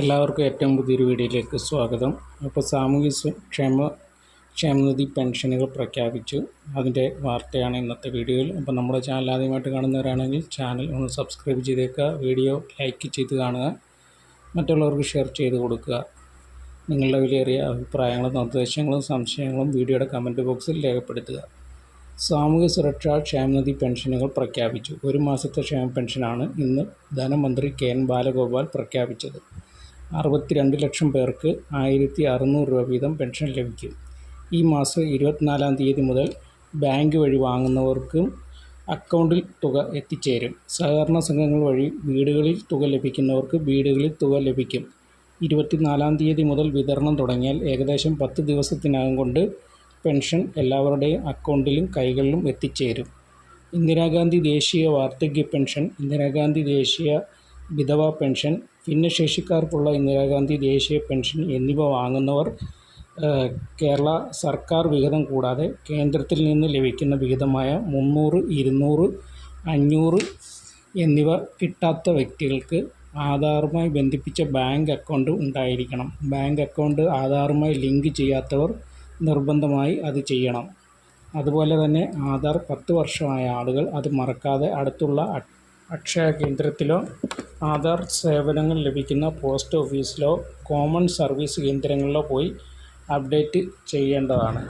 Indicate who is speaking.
Speaker 1: എല്ലാവർക്കും ഏറ്റവും പുതിയൊരു വീഡിയോയിലേക്ക് സ്വാഗതം. അപ്പോൾ സാമൂഹ്യ ക്ഷേമ ക്ഷേമനിധി പെൻഷനുകൾ പ്രഖ്യാപിച്ചു. അതിന്റെ വാർത്തയാണ് ഇന്നത്തെ വീഡിയോയിൽ. അപ്പോൾ നമ്മുടെ ചാനൽ ആദ്യമായിട്ട് കാണുന്നവരാണെങ്കിൽ ചാനൽ ഒന്ന് സബ്സ്ക്രൈബ് ചെയ്തേക്കുക വീഡിയോ ലൈക്ക് ചെയ്ത് കാണുക മറ്റുള്ളവർക്ക് ഷെയർ ചെയ്ത് കൊടുക്കുക. നിങ്ങളുടെ വിലയേറിയ അഭിപ്രായങ്ങളും നിർദ്ദേശങ്ങളും സംശയങ്ങളും വീഡിയോയുടെ കമന്റ് ബോക്സിൽ രേഖപ്പെടുത്തുക. സാമൂഹ്യ സുരക്ഷാ ക്ഷേമനിധി പെൻഷനുകൾ പ്രഖ്യാപിച്ചു. ഒരു മാസത്തെ ക്ഷേമ പെൻഷനാണ് ഇന്ന് ധനമന്ത്രി കെ എൻ ബാലഗോപാൽ പ്രഖ്യാപിച്ചത്. അറുപത്തിരണ്ട് ലക്ഷം പേർക്ക് ആയിരത്തി അറുന്നൂറ് രൂപ വീതം പെൻഷൻ ലഭിക്കും. ഈ മാസം ഇരുപത്തിനാലാം തീയതി മുതൽ ബാങ്ക് വഴി വാങ്ങുന്നവർക്കും അക്കൗണ്ടിൽ തുക എത്തിച്ചേരും. സഹകരണ സംഘങ്ങൾ വഴി വീടുകളിൽ തുക ലഭിക്കുന്നവർക്ക് വീടുകളിൽ തുക ലഭിക്കും. ഇരുപത്തിനാലാം തീയതി മുതൽ വിതരണം തുടങ്ങിയാൽ ഏകദേശം പത്ത് ദിവസത്തിനകം കൊണ്ട് പെൻഷൻ എല്ലാവരുടെയും അക്കൗണ്ടിലും കൈകളിലും എത്തിച്ചേരും. ഇന്ദിരാഗാന്ധി ദേശീയ വാർദ്ധക്യ പെൻഷൻ ഇന്ദിരാഗാന്ധി ദേശീയ വിധവ പെൻഷൻ ഭിന്നശേഷിക്കാർക്കുള്ള ഇന്ദിരാഗാന്ധി ദേശീയ പെൻഷൻ എന്നിവ വാങ്ങുന്നവർ കേരള സർക്കാർ വിഹിതം കൂടാതെ കേന്ദ്രത്തിൽ നിന്ന് ലഭിക്കുന്ന വിഹിതമായ മുന്നൂറ് ഇരുന്നൂറ് അഞ്ഞൂറ് എന്നിവ കിട്ടാത്ത വ്യക്തികൾക്ക് ആധാറുമായി ബന്ധിപ്പിച്ച ബാങ്ക് അക്കൗണ്ട് ഉണ്ടായിരിക്കണം. ബാങ്ക് അക്കൗണ്ട് ആധാറുമായി ലിങ്ക് ചെയ്യാത്തവർ നിർബന്ധമായി അത് ചെയ്യണം. അതുപോലെ തന്നെ ആധാർ പത്ത് വർഷമായ ആളുകൾ അത് മറക്കാതെ അടുത്തുള്ള അക്ഷയ കേന്ദ്രത്തിലോ ആധാർ സേവനങ്ങൾ ലഭിക്കുന്ന പോസ്റ്റ് ഓഫീസിലോ കോമൺ സർവീസ് കേന്ദ്രങ്ങളിലോ പോയി അപ്ഡേറ്റ് ചെയ്യേണ്ടതാണ്.